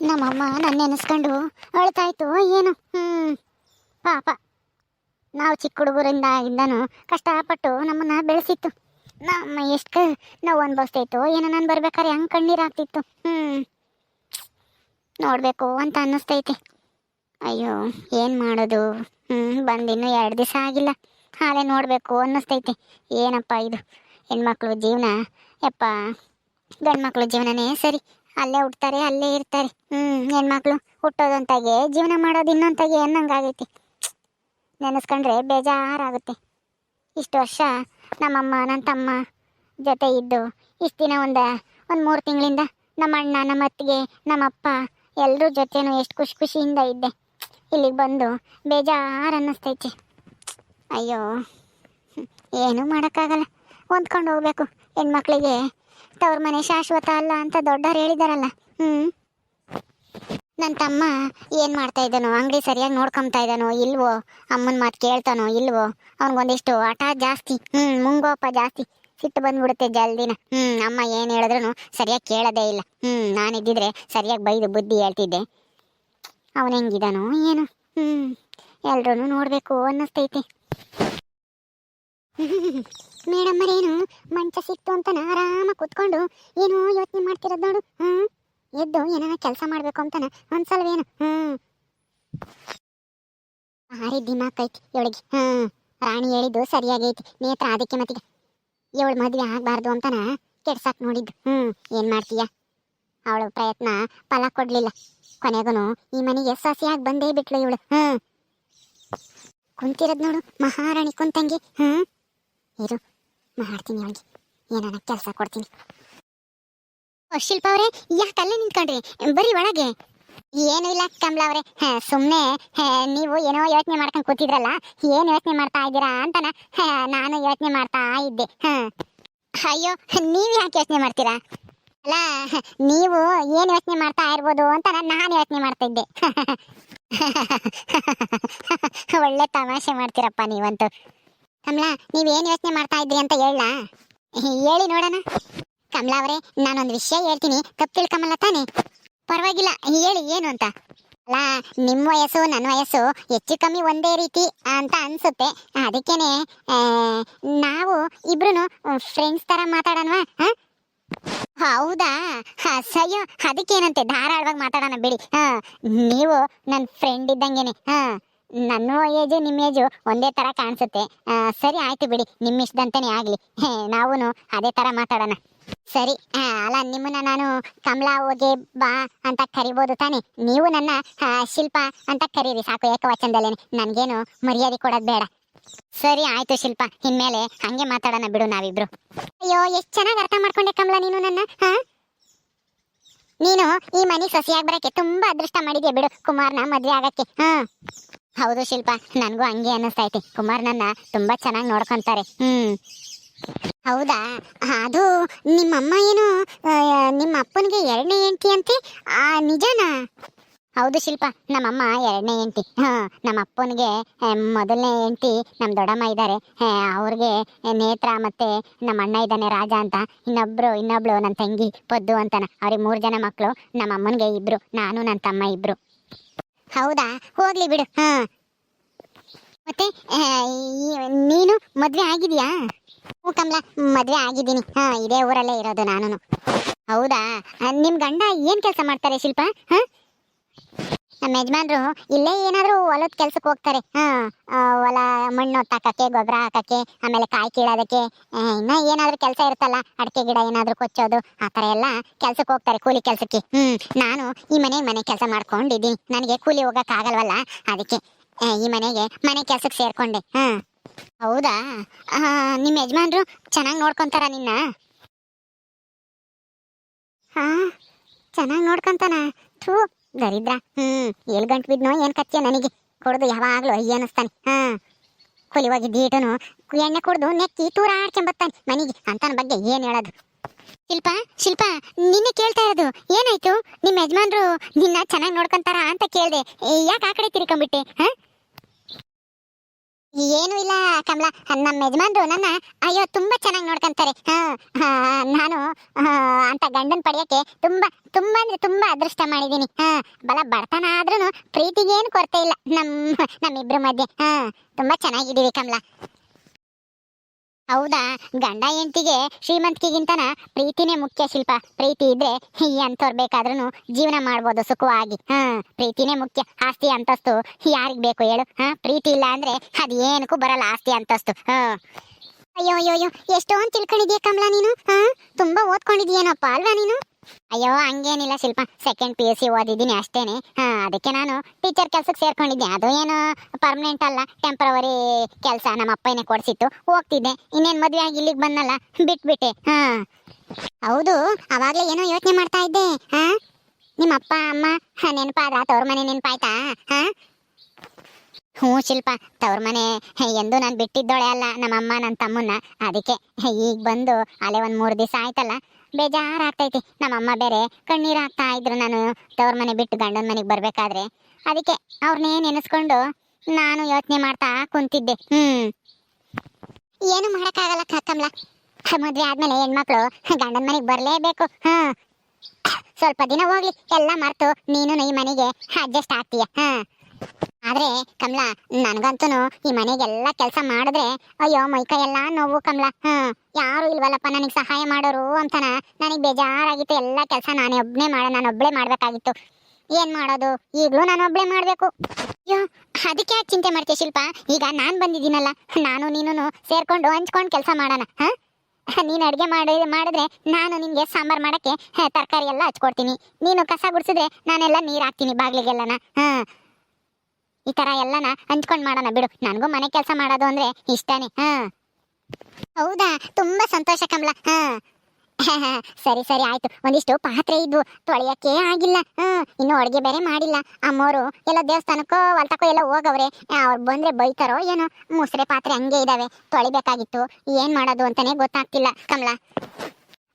ನಮ್ಮಮ್ಮ ನನ್ನ ನೆನೆಸ್ಕೊಂಡು ಅಳ್ತಾಯ್ತು, ಏನು? ಹ್ಮ್. ಪಾಪ. ನಾವು ಚಿಕ್ಕ ಹುಡುಗರಿಂದ ಇಂದನು ಕಷ್ಟಪಟ್ಟು ನಮ್ಮನ್ನ ಬೆಳೆಸಿತ್ತು. ನಮ್ಮ ಎಷ್ಟು ನೋವು ಅನ್ಭವಿಸ್ತೈತು ಏನೋ ನಾನು ಬರ್ಬೇಕಾದ್ರೆ ಹೆಂಗ್ ಕಣ್ಣೀರು ಆಗ್ತಿತ್ತು ಹ್ಮ್. ನೋಡ್ಬೇಕು ಅಂತ ಅನ್ನಿಸ್ತೈತೆ. ಅಯ್ಯೋ, ಏನ್ ಮಾಡೋದು? ಹ್ಮ್, ಬಂದಿನ್ನು ಎರಡು ದಿವಸ ಆಗಿಲ್ಲ. ಹಾಲೆ ನೋಡ್ಬೇಕು ಅನ್ನಿಸ್ತೈತೆ. ಏನಪ್ಪ ಇದು? ಹೆಣ್ಮಕ್ಳು ಜೀವನ? ಯಪ್ಪ, ಗಂಡ್ಮಕ್ಳು ಜೀವನನೇ ಸರಿ. ಅಲ್ಲೇ ಹುಟ್ತಾರೆ, ಅಲ್ಲೇ ಇರ್ತಾರೆ. ಹ್ಮ್, ಹೆಣ್ಮಕ್ಳು ಹುಟ್ಟೋದಂತಾಗೆ, ಜೀವನ ಮಾಡೋದು ಇನ್ನೊಂದಾಗೆ ಅನ್ನಂಗಾಗೈತಿ. ನೆನೆಸ್ಕೊಂಡ್ರೆ ಬೇಜಾರಾಗುತ್ತೆ. ಇಷ್ಟು ವರ್ಷ ನಮ್ಮಮ್ಮ ನನ್ನ ತಮ್ಮ ಜೊತೆ ಇದ್ದು, ಇಷ್ಟು ದಿನ ಒಂದು ಒಂದು ಮೂರು ತಿಂಗಳಿಂದ ನಮ್ಮ ಅಣ್ಣ, ನಮ್ಮ ಅತ್ತಿಗೆ ನಮ್ಮಪ್ಪ ಎಲ್ಲರೂ ಜೊತೆನೂ ಎಷ್ಟು ಖುಷಿ ಖುಷಿಯಿಂದ ಇದ್ದೆ. ಇಲ್ಲಿಗೆ ಬಂದು ಬೇಜಾರು ಅನ್ನಿಸ್ತೈತಿ. ಅಯ್ಯೋ. ಏನೂ ಮಾಡೋಕ್ಕಾಗಲ್ಲ. ಹೊಂದ್ಕೊಂಡು ಹೋಗ್ಬೇಕು. ಹೆಣ್ಮಕ್ಳಿಗೆ ತವ್ರ ಮನೆ ಶಾಶ್ವತ ಅಲ್ಲ ಅಂತ ದೊಡ್ಡವ್ರು ಹೇಳಿದಾರಲ್ಲ. ಹ್ಮ್. ನನ್ನ ತಮ್ಮ ಏನು ಮಾಡ್ತಾ ಇದ್ದಾನೋ, ಅಂಗಡಿ ಸರಿಯಾಗಿ ನೋಡ್ಕೊಂತಾ ಇದ್ದಾನೋ, ಇಲ್ವೋ? ಅಮ್ಮನ ಮಾತು ಕೇಳ್ತಾನೋ, ಇಲ್ವೋ? ಅವ್ನಿಗೊಂದಿಷ್ಟು ಹಠ ಜಾಸ್ತಿ. ಹ್ಮ್, ಮುಂಗೋಪ ಜಾಸ್ತಿ. ಸಿಟ್ಟು ಬಂದ್ಬಿಡುತ್ತೆ ಜಲ್ದಿನ. ಹ್ಮ್, ಅಮ್ಮ ಏನು ಹೇಳಿದ್ರು ಸರಿಯಾಗಿ ಕೇಳದೇ ಇಲ್ಲ. ಹ್ಮ್, ನಾನಿದ್ದಿದ್ರೆ ಸರಿಯಾಗಿ ಬೈದು ಬುದ್ಧಿ ಹೇಳ್ತಿದ್ದೆ. ಅವನು ಹೆಂಗಿದಾನೋ, ಏನು? ಹ್ಮ್ ಎಲ್ರೂ ನೋಡಬೇಕು ಅನ್ನಿಸ್ತೈತೆ. ಮೇಡಮ್ ಏನು ಮಂಚ ಸಿಕ್ತು ಅಂತ ಆರಾಮ ಕುತ್ಕೊಂಡು ಏನೋ ಯೋಚನೆ ಮಾಡ್ತಿರೋದು ನೋಡು, ಹ್ಮ್? ಎದ್ದು ಏನಾರ ಕೆಲಸ ಮಾಡಬೇಕು ಅಂತಾನ ಅನ್ಸಲ್ವೇನು ಹ್ಞೂ ಭಾರಿ ದಿಮಾಕ್ ಐತಿ ಇವಳಿಗೆ, ಹ್ಮ್? ರಾಣಿ ಹೇಳಿದ್ದು ಸರಿಯಾಗೈತಿ, ನೇತ್ರ ಅದಕ್ಕೆ ಮತ್ತಿಗೆ. ಇವಳು ಮದ್ವೆ ಆಗಬಾರ್ದು ಅಂತಾನ ಕೆಡ್ಸಾಕ್ ನೋಡಿದ್ದು, ಹ್ಮ್? ಏನು ಮಾಡ್ತೀಯ? ಅವಳು ಪ್ರಯತ್ನ ಫಲ ಕೊಡಲಿಲ್ಲ. ಕೊನೆಗೂ ಈ ಮನೆಗೆ ಸಸಿಯಾಗಿ ಬಂದೇ ಬಿಟ್ಲು ಇವಳು ಹ್ಞೂ ಕುಂತಿರದ್ ನೋಡು, ಮಹಾರಾಣಿ ಕುಂತಂಗೆ ಹ್ಞೂ ಇರು ಮಾಡ್ತೀನಿ ಅವಳಿಗೆ ಏನಾನ ಕೆಲಸ ಕೊಡ್ತೀನಿ. ಶಿಲ್ಪ ಅವರೇ ಅಲ್ಲೇ ನಿಂತ್ಕೊಂಡ್ರಿ? ಬರೀ ಒಳಗೆ. ಏನು ಇಲ್ಲ, ಕಮಲಾ ಅವರೇ. ಸುಮ್ಮನೆ ನೀವು ಏನೋ ಯೋಚನೆ ಮಾಡ್ಕೊಂಡು ಕೂತಿದ್ರಲ್ಲ, ಏನು ಯೋಚನೆ ಮಾಡ್ತಾ ಇದ್ದೀರಾ ಅಂತ ನಾನು ಯೋಚನೆ ಮಾಡ್ತಾ ಇದ್ದೆ. ಹಾ. ಅಯ್ಯೋ, ನೀವು ಯಾಕೆ ಯೋಚನೆ ಮಾಡ್ತೀರಾ? ಅಲ್ಲ, ನೀವು ಏನು ಯೋಚನೆ ಮಾಡ್ತಾ ಇರ್ಬೋದು ಅಂತ ನಾನು ಯೋಚನೆ ಮಾಡ್ತಾ ಇದ್ದೆ. ಒಳ್ಳೆ ತಮಾಷೆ ಮಾಡ್ತೀರಪ್ಪ ನೀವಂತೂ. ಕಮಲಾ, ನೀವೇನು ಯೋಚನೆ ಮಾಡ್ತಾ ಇದ್ರಿ ಅಂತ ಹೇಳಲಾ ಹೇಳಿ ನೋಡೋಣ. ಕಮಲಾ ಅವರೇ, ನಾನೊಂದು ವಿಷಯ ಹೇಳ್ತೀನಿ. ತಪ್ಪು ತಿಳ್ಕಮಲ್ಲ ತಾನೆ? ಪರವಾಗಿಲ್ಲ, ಹೇಳಿ, ಏನು ಅಂತ? ಅಲ್ಲ ನಿಮ್ಮ ವಯಸ್ಸು ನನ್ನ ವಯಸ್ಸು ಹೆಚ್ಚು ಕಮ್ಮಿ ಒಂದೇ ರೀತಿ ಅಂತ ಅನ್ಸುತ್ತೆ. ಅದಕ್ಕೇನೆ ನಾವು ಇಬ್ರು ಫ್ರೆಂಡ್ಸ್ ತರ ಮಾತಾಡೋಣವಾ? ಹೌದಾ? ಸಯ್ಯೋ, ಅದಕ್ಕೇನಂತೆ? ಧಾರಾಳವಾಗಿ ಮಾತಾಡೋಣ ಬಿಡಿ. ಹಾ, ನೀವು ನನ್ನ ಫ್ರೆಂಡ್ ಇದ್ದಂಗೆನೆ, ಹಾ. ನನ್ನ ಏಜು ನಿಮ್ಮ ಏಜು ಒಂದೇ ತರ ಕಾಣಿಸುತ್ತೆ. ಸರಿ, ಆಯ್ತು ಬಿಡಿ. ನಿಮ್ಮ ಇಷ್ಟದಂತೆಯೇ ಆಗಲಿ. ನಾವು ಅದೇ ತರ ಮಾತಾಡೋಣ. ಸರಿ ಅಲ್ಲ, ನಿಮ್ಮನ್ನ ನಾನು ಕಮಲಾ ಹೋಗಿ ಬಾ ಅಂತ ಕರಿಬೋದು ತಾನೆ. ನೀವು ನನ್ನ ಶಿಲ್ಪ ಅಂತ ಕರೀರಿ. ಸಾಕು, ಏಕವಚನದಲ್ಲೇನೆ. ನನಗೇನು ಮರ್ಯಾದೆ ಕೊಡೋದು ಬೇಡ. ಸರಿ, ಆಯ್ತು ಶಿಲ್ಪ. ಇನ್ಮೇಲೆ ಹಂಗೆ ಮಾತಾಡೋಣ ಬಿಡು ನಾವಿಬ್ರು. ಅಯ್ಯೋ, ಎಷ್ಟು ಚೆನ್ನಾಗಿ ಅರ್ಥ ಮಾಡ್ಕೊಂಡೆ ಕಮಲಾ, ನೀನು ನನ್ನ ಹಾ ನೀನು ಈ ಮನೆ ಸಸಿಯಾಗಿ ಬರಕ್ಕೆ ತುಂಬಾ ಅದೃಷ್ಟ ಮಾಡಿದ್ಯಾ ಬಿಡು ಕುಮಾರ್ನ ಮದ್ವೆ ಆಗಕ್ಕೆ ಹಾ ಹೌದು ಶಿಲ್ಪ, ನನಗೂ ಹಂಗೆ ಕುಮಾರ್ ನನ್ನ ತುಂಬಾ ಚೆನ್ನಾಗಿ ನೋಡ್ಕೊಂತಾರೆ. ಹ್ಮ್. ಹೌದಾ? ಅದು ನಿಮ್ಮಮ್ಮ ಏನು ನಿಮ್ಮ ಅಪ್ಪನಿಗೆ ಎರಡನೇ ಹೆಂಡತಿ ಅಂತೆ? ಆ, ನಿಜನಾ? ಹೌದು ಶಿಲ್ಪ, ನಮ್ಮಮ್ಮ ಎರಡನೇ ಹೆಂಡತಿ. ಹಾ ನಮ್ಮ ಅಪ್ಪನಿಗೆ ಮೊದಲನೇ ಹೆಂಡತಿ ನಮ್ಮ ದೊಡ್ಡಮ್ಮ ಇದ್ದಾರೆ ಅವ್ರಿಗೆ ನೇತ್ರ ಮತ್ತೆ ನಮ್ಮ ಅಣ್ಣ ಇದ್ದಾನೆ, ರಾಜ ಅಂತ. ಇನ್ನೊಬ್ರು, ಇನ್ನೊಬ್ಳು ನನ್ನ ತಂಗಿ ಪದ್ದು ಅಂತಾನೆ. ಅವ್ರಿಗೆ ಮೂರು ಜನ ಮಕ್ಕಳು ನಮ್ಮ ಅಮ್ಮನಿಗೆ ಇಬ್ರು, ನಾನು ನನ್ನ ತಮ್ಮ ಇಬ್ರು. ಹೌದಾ? ಹೋಗ್ಲಿ ಬಿಡು. ಹಾ. ಮತ್ತೆ ನೀನು ಮದ್ವೆ ಆಗಿದ್ಯಾ? ಹ್ಞೂ ಕಮಲ, ಮದ್ವೆ ಆಗಿದ್ದೀನಿ. ಹಾ, ಇದೇ ಊರಲ್ಲೇ ಇರೋದು ನಾನು ಹೌದಾ? ನಿಮ್ ಗಂಡ ಏನ್ ಕೆಲಸ ಮಾಡ್ತಾರೆ ಶಿಲ್ಪ? ಹಾ? ನಮ್ಮ ಯಜಮಾನ್ರು ಇಲ್ಲೇ ಏನಾದರೂ ಹೊಲದ ಕೆಲ್ಸಕ್ಕೆ ಹೋಗ್ತಾರೆ. ಹೊಲ ಮಣ್ಣು ಹಾಕಕ್ಕೆ ಗೊಬ್ಬರ ಹಾಕಕ್ಕೆ, ಆಮೇಲೆ ಕಾಯಿ ಕೀಳೋದಕ್ಕೆ ಇನ್ನ ಏನಾದ್ರೂ ಕೆಲಸ ಇರುತ್ತಲ್ಲ ಅಡಿಕೆ ಗಿಡ ಏನಾದ್ರೂ ಕೊಚ್ಚೋದು, ಆ ತರ ಎಲ್ಲ ಕೆಲ್ಸಕ್ಕೆ ಹೋಗ್ತಾರೆ ಕೂಲಿ ಕೆಲಸಕ್ಕೆ. ಹ್ಮ್, ನಾನು ಈ ಮನೆ ಮನೆ ಕೆಲಸ ಮಾಡ್ಕೊಂಡಿದ್ದೀನಿ. ನನಗೆ ಕೂಲಿ ಹೋಗಕ್ ಆಗಲ್ವಲ್ಲ, ಅದಕ್ಕೆ ಈ ಮನೆಗೆ ಮನೆ ಕೆಲ್ಸಕ್ಕೆ ಸೇರ್ಕೊಂಡೆ. ಹಾ. ಹೌದಾ? ನಿಮ್ಮ ಯಜಮಾನ್ರು ಚೆನ್ನಾಗಿ ನೋಡ್ಕೊಂತಾರ ನಿನ್ನ? ಹಾ, ಚೆನ್ನಾಗಿ ನೋಡ್ಕೊಂತಾನ? ಥೂ. ದರಿದ್ರ? ಹ್ಮ್ ಎಲ್ ಗಂಟು ಬಿದ್ನೋ ಏನ್ ಕಚ್ಚೆ ನನಗೆ? ಕೊಡ್ದು ಯಾವಾಗ್ಲೂ ಅಯ್ಯ ಅನಿಸ್ತಾನೆ ಹಾ. ಕೂಲಿ ಹೋಗಿ ದೀಟನು ಎಣ್ಣೆ ಕುಡ್ದು ನೆಕ್ಕಿ ತೂರ ಆಡ್ಕೊಂಬತ್ತಾನೆ ಮನೆಗೆ. ಅಂತನ ಬಗ್ಗೆ ಏನ್ ಹೇಳೋದು? ಶಿಲ್ಪ ಶಿಲ್ಪ, ನಿನ್ನೆ ಕೇಳ್ತಾ ಇರೋದು. ಏನಾಯ್ತು? ನಿಮ್ಮ ಯಜಮಾನ್ರು ನಿನ್ನ ಚೆನ್ನಾಗಿ ನೋಡ್ಕೊಂತಾರ ಅಂತ ಕೇಳ್ದೆ. ಯಾಕೆ ಆ ಕಡೆ ತಿರ್ಕೊಂಬಿಟ್ಟೆ ಹಾ? ಏನು ಇಲ್ಲ ಕಮಲ. ನಮ್ಮ ಯಜಮಾನ್ರು ನನ್ನ, ಅಯ್ಯೋ, ತುಂಬಾ ಚೆನ್ನಾಗಿ ನೋಡ್ಕೊಂತಾರೆ. ನಾನು ಅಂತ ಗಂಡನ್ ಪಡೆಯಕ್ಕೆ ತುಂಬಾ ತುಂಬಾ ಅಂದ್ರೆ ತುಂಬಾ ಅದೃಷ್ಟ ಮಾಡಿದೀನಿ ಬಲ ಬಡತನ ಆದ್ರೂ ಪ್ರೀತಿಗೇನು ಕೊರತೆ ಇಲ್ಲ. ನಮ್ಮ ನಮ್ಮಿಬ್ರ ಮಧ್ಯೆ. ಹಾ ತುಂಬಾ ಚೆನ್ನಾಗಿದ್ದೀವಿ ಕಮಲ. ಹೌದಾ? ಗಂಡ ಹೆಂಡತಿಗೆ ಶ್ರೀಮಂತಿಕೆಗಿಂತನ ಪ್ರೀತಿನೇ ಮುಖ್ಯ ಶಿಲ್ಪ. ಪ್ರೀತಿ ಇದ್ರೆ ಈ ಅಂತವ್ರು ಬೇಕಾದ್ರೂ ಜೀವನ ಮಾಡ್ಬೋದು ಸುಖವಾಗಿ. ಹಾ, ಪ್ರೀತಿನೇ ಮುಖ್ಯ. ಆಸ್ತಿ ಅಂತಸ್ತು ಯಾರಿಗ್ ಬೇಕು ಹೇಳು? ಹಾ, ಪ್ರೀತಿ ಇಲ್ಲ ಅಂದ್ರೆ ಅದ್ ಏನಕ್ಕೂ ಬರಲ್ಲ ಆಸ್ತಿ ಅಂತಸ್ತು. ಹಾ. ಅಯ್ಯೋ ಅಯ್ಯೋ ಅಯ್ಯೋ, ಎಷ್ಟೊಂದು ತಿಳ್ಕೊಂಡಿದ್ಯಾ ಕಮಲಾ ನೀನು? ಹಾ, ತುಂಬಾ ಓದ್ಕೊಂಡಿದ್ಯೇನಪ್ಪ ಅಲ್ವಾ ನೀನು? ಅಯ್ಯೋ, ಹಂಗೇನಿಲ್ಲ Shilpa. Second P U C ಓದಿದ್ದೀನಿ ಅಷ್ಟೇನೆ. ಹಾಂ, ಅದಕ್ಕೆ ನಾನು ಟೀಚರ್ ಕೆಲಸಕ್ಕೆ ಸೇರ್ಕೊಂಡಿದ್ದೆ. ಅದು ಏನು ಪರ್ಮನೆಂಟ್ ಅಲ್ಲ ಟೆಂಪ್ರವರಿ ಕೆಲಸ ನಮ್ಮ ಅಪ್ಪನೇ ಕೊಡ್ಸಿತ್ತು. ಹೋಗ್ತಿದ್ದೆ. ಇನ್ನೇನ್ ಮದುವೆ ಆಗಿ ಇಲ್ಲಿಗೆ ಬಂದಲ್ಲ, ಬಿಟ್ಬಿಟ್ಟೆ. ಹಾಂ. ಹೌದು, ಅವಾಗಲೇ ಏನೋ ಯೋಚನೆ ಮಾಡ್ತಾ ಇದ್ದೆ. ಹಾಂ? ನಿಮ್ಮ ಅಪ್ಪ, ಅಮ್ಮ ನೆನಪಾದ ತವ್ರ ಮನೆ ನೆನಪಾಯ್ತಾ? ಹಾಂ? ಹ್ಞೂ ಶಿಲ್ಪ, ತವ್ರ ಮನೆ ಎಂದು ನಾನು ಬಿಟ್ಟಿದ್ದೋಳೆ ಅಲ್ಲ ನಮ್ಮಮ್ಮ ನನ್ನ ತಮ್ಮನ್ನ. ಅದಕ್ಕೆ ಈಗ ಬಂದು ಅಲ್ಲೇ ಒಂದು ಮೂರು ದಿವಸ ಆಯ್ತಲ್ಲ. ಬೇಜಾರಾಗ್ತೈತಿ. ನಮ್ಮಮ್ಮ ಬೇರೆ ಕಣ್ಣೀರು ಹಾಕ್ತಾ ಇದ್ರು ನಾನು. ತವ್ರ ಮನೆ ಬಿಟ್ಟು ಗಂಡನ ಮನೆಗೆ ಬರಬೇಕಾದ್ರೆ. ಅದಕ್ಕೆ ಅವ್ರನ್ನೇ ನೆನೆಸ್ಕೊಂಡು ನಾನು ಯೋಚನೆ ಮಾಡ್ತಾ ಕುಂತಿದ್ದೆ. ಹ್ಮ್. ಏನು ಮಾಡಕ್ಕಾಗಲ್ಲ ಕಕ್ಕಮ್ಲ ಮದುವೆ ಆದಮೇಲೆ ಹೆಣ್ಮಕ್ಳು ಗಂಡನ ಮನೆಗೆ ಬರಲೇಬೇಕು. ಹಾಂ. ಸ್ವಲ್ಪ ದಿನ ಹೋಗ್ಲಿ. ಎಲ್ಲ ಮರ್ತು ನೀನು ಈ ಮನೆಗೆ ಅಡ್ಜಸ್ಟ್ ಆಗ್ತೀಯ. ಹಾ. ಆದ್ರೆ ಕಮಲಾ ನನ್ಗಂತೂ ಈ ಮನೆಗೆಲ್ಲ ಕೆಲಸ ಮಾಡಿದ್ರೆ ಅಯ್ಯೋ ಮೈಕೈ ಎಲ್ಲ ನೋವು ಕಮಲ. ಹ್ಮ್ ಯಾರು ಇಲ್ವಲ್ಲಪ್ಪ ನನಗೆ ಸಹಾಯ ಮಾಡೋರು ಅಂತನ. ನನಗೆ ಬೇಜಾರಾಗಿತ್ತು ಎಲ್ಲ ಕೆಲಸ ನಾನೇ ಒಬ್ನೇ ಮಾಡ ನಾನು ಒಬ್ಳೆ ಮಾಡ್ಬೇಕಾಗಿತ್ತು. ಏನ್ ಮಾಡೋದು? ಈಗಲೂ ನಾನು ಒಬ್ಳೆ ಮಾಡ್ಬೇಕು. ಅಯ್ಯೋ ಅದಕ್ಕೆ ಯಾಕೆ ಚಿಂತೆ ಮಾಡ್ತೀಯ ಶಿಲ್ಪ? ಈಗ ನಾನ್ ಬಂದಿದ್ದೀನಲ್ಲ. ನಾನು ನೀನು ಸೇರ್ಕೊಂಡು ಹಂಚ್ಕೊಂಡು ಕೆಲಸ ಮಾಡೋಣ ಹಾ? ನೀನು ಅಡುಗೆ ಮಾಡಿ ಮಾಡಿದ್ರೆ ನಾನು ನಿಮ್ಗೆ ಸಾಂಬಾರ್ ಮಾಡಕ್ಕೆ ಹ, ತರಕಾರಿ ಎಲ್ಲ ಹಚ್ಕೊಡ್ತೀನಿ. ನೀನು ಕಸ ಗುಡಿಸಿದ್ರೆ ನಾನೆಲ್ಲ ನೀರು ಹಾಕ್ತೀನಿ ಬಾಗಿಲಿಗೆಲ್ಲನ ಹಾ? ಈ ತರ ಎಲ್ಲನ ಹಂಚ್ಕೊಂಡ್ ಮಾಡೋಣ ಬಿಡು. ನನಗೂ ಮನೆ ಕೆಲಸ ಮಾಡೋದು ಅಂದ್ರೆ ಇಷ್ಟನೇ. ಹಾ. ಹೌದಾ? ತುಂಬಾ ಸಂತೋಷ ಕಮಲ. ಹಾ. ಸರಿ ಸರಿ, ಆಯ್ತು. ಒಂದಿಷ್ಟು ಪಾತ್ರೆ ಇದ್ವು. ತೊಳೆಯಕ್ಕೆ ಆಗಿಲ್ಲ. ಹ್ಮ್ ಇನ್ನು ಅಡುಗೆ ಬೇರೆ ಮಾಡಿಲ್ಲ. ಅಮ್ಮೋರು ಎಲ್ಲ ದೇವಸ್ಥಾನಕ್ಕೋ, ಹೊಲ್ತಕ್ಕೋ ಎಲ್ಲ ಹೋಗವ್ರೆ. ಅವ್ರು ಬಂದ್ರೆ ಬೈತಾರೋ ಏನೋ. ಮುಸ್ರೆ ಪಾತ್ರೆ ಹಂಗೆ ಇದಾವೆ. ತೊಳಿಬೇಕಾಗಿತ್ತು. ಏನ್ ಮಾಡೋದು ಅಂತಾನೆ ಗೊತ್ತಾಗ್ತಿಲ್ಲ ಕಮಲ.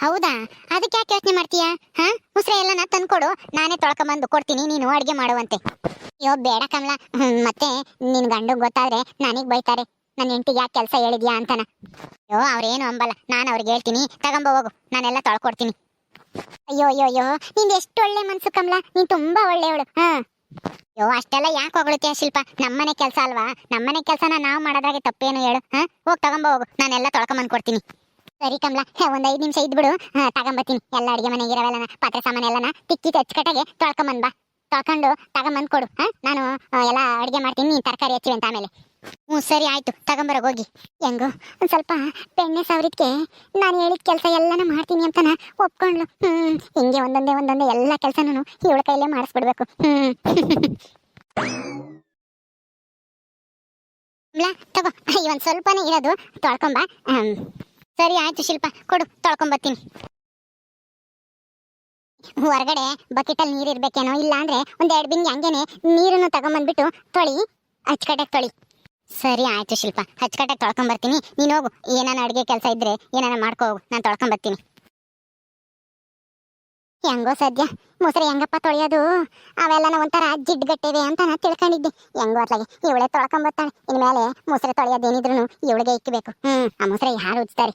ಹೌದಾ? ಅದಕ್ಕೆ ಯಾಕೆ ಯೋಚನೆ ಮಾಡ್ತೀಯಾ? ಹಾ? ಮುಸ್ರೆ ಎಲ್ಲನ ತಂದ್ಕೊಡು. ನಾನೇ ತೊಳ್ಕೊಂಬಂದು ಕೊಡ್ತೀನಿ. ನೀನು ಅಡುಗೆ ಮಾಡುವಂತೆ. ಅಯ್ಯೋ, ಬೇಡ ಕಮಲ. ಮತ್ತೆ ನಿನ್ ಗಂಡು ಗೊತ್ತಾದ್ರೆ ನನಗ್ ಬೈತಾರೆ. ನನ್ನ ಹೆಂಡತಿಗೆ ಯಾಕೆ ಕೆಲಸ ಹೇಳಿದ್ಯಾ ಅಂತನ. ಅಯ್ಯೋ, ಅವ್ರೇನು ಅಂಬಲ್ಲ. ನಾನು ಅವ್ರಿಗೆ ಹೇಳ್ತೀನಿ. ತಗೊಂಬ ಹೋಗು. ನಾನೆಲ್ಲ ತೊಳ್ಕೊಡ್ತೀನಿ. ಅಯ್ಯೋ ಅಯ್ಯೋ ಅಯ್ಯೋ. ನಿಂದು ಎಷ್ಟು ಒಳ್ಳೆ ಮನ್ಸು ಕಮಲ. ನೀನ್ ತುಂಬಾ ಒಳ್ಳೆಯವಳು. ಹಾ. ಅಯ್ಯೋ, ಅಷ್ಟೆಲ್ಲ ಯಾಕೆ ಹೊಗಳುತ್ತೆ ಶಿಲ್ಪ? ನಮ್ಮನೆ ಕೆಲಸ ಅಲ್ವಾ? ನಮ್ಮನೆ ಕೆಲಸನ ನಾವು ಮಾಡೋದ್ರಾಗೆ ತಪ್ಪೇನು ಹೇಳು. ಹಾ? ಹೋಗಿ ತಗೊಂಬ ಹೋಗು. ನಾನೆಲ್ಲ ತೊಳ್ಕೊಂಬಂದು ಕೊಡ್ತೀನಿ. ಸರಿ ಕಮಲ. ಒಂದ್ ಐದ್ ನಿಮಿಷ ಇದ್ಬಿಡು. ಹಾ, ತಗೊಂಬತ್ತೀನಿ. ಎಲ್ಲ ಅಡಿಗೆ ಮನೆಗೆ ಇರವೆಲ್ಲನ, ಪಾತ್ರೆ ಸಾಮಾನು ಎಲ್ಲನ ತಿಕ್ಕಿ ಅಚ್ಚುಕಟ್ಟಾಗೆ ತೊಳ್ಕೊಂಬಂದ್ ಬಾ. ತೊಳ್ಕೊಂಡು ತಗೊಂಬಂದು ಕೊಡು ನಾನು ಎಲ್ಲಾ ಅಡುಗೆ ಮಾಡ್ತೀನಿ ತರಕಾರಿ ಹಚ್ಚಿವೆ ಅಂತ ಆಮೇಲೆ. ಹ್ಞೂ ಸರಿ ಆಯ್ತು ತಗೊಂಬರೋಗ ಹೋಗಿ. ಹೆಂಗೋ ಒಂದ್ ಸ್ವಲ್ಪ ಬೆಣ್ಣೆ ಸಾವಿರಕ್ಕೆ ನಾನು ಹೇಳಿದ ಕೆಲಸ ಎಲ್ಲನೂ ಮಾಡ್ತೀನಿ ಅಂತನ ಒಪ್ಕೊಂಡ್ಲು ಹ್ಮ್ ಹಿಂಗೆ ಒಂದೊಂದೇ ಒಂದೊಂದೇ ಎಲ್ಲ ಕೆಲಸನೂ ಇವಳ ಕೈಲೇ ಮಾಡಿಸ್ಬಿಡ್ಬೇಕು. ಅಮ್ಲ, ತಗೋ ಇವನ್ ಸ್ವಲ್ಪನೇ ಇರೋದು ತೊಳ್ಕೊಂಬ. ಸರಿ ಆಯ್ತು ಶಿಲ್ಪ ಕೊಡು ತೊಳ್ಕೊಂಬತ್ತೀನಿ. ಹೊರಗಡೆ ಬಕೆಟಲ್ಲಿ ನೀರು ಇರ್ಬೇಕೇನೋ ಇಲ್ಲ ಒಂದ್ ಬಿಂಗೆ ಬಿಂಗಿ ಹಂಗೇನೆ ನೀರನ್ನು ತಗೊಂಬಂದ್ಬಿಟ್ಟು ತೊಳಿ, ಅಚ್ಚುಕಟ್ಟಾಗಿ ತೊಳಿ. ಸರಿ ಆಯ್ತು ಶಿಲ್ಪ, ಅಚ್ಚಕಟ್ಟಾಗಿ ತೊಳ್ಕೊಂಬರ್ತೀನಿ. ನೀನು ಹೋಗು, ಏನಾನ ಅಡುಗೆ ಕೆಲಸ ಇದ್ರೆ ಏನಾನ ಮಾಡ್ಕೋ ಹೋಗು, ನಾನು ತೊಳ್ಕೊಂಬರ್ತೀನಿ. ಹೆಂಗೋ ಸದ್ಯ, ಮೊಸರು ಹೆಂಗಪ್ಪ ತೊಳೆಯೋದು? ಅವೆಲ್ಲನ ಒಂಥರ ಜಿಡ್ಡುಗಟ್ಟಿವೆ ಅಂತ ನಾನು ತಿಳ್ಕೊಂಡಿದ್ದೆ. ಹೆಂಗೋ ಅತ್ಲಾಗೆ ಇವಳೆ ತೊಳ್ಕೊಂಬರ್ತಾಳೆ ಇನ್ಮೇಲೆ ಮೊಸರು ತೊಳೆಯೋದೇನಿದ್ರು ಇವಳಿಗೆ ಇಕ್ಕಬೇಕು ಹ್ಮ್, ಆ ಮೊಸರು ಯಾರು ಉಜ್ತಾರೆ?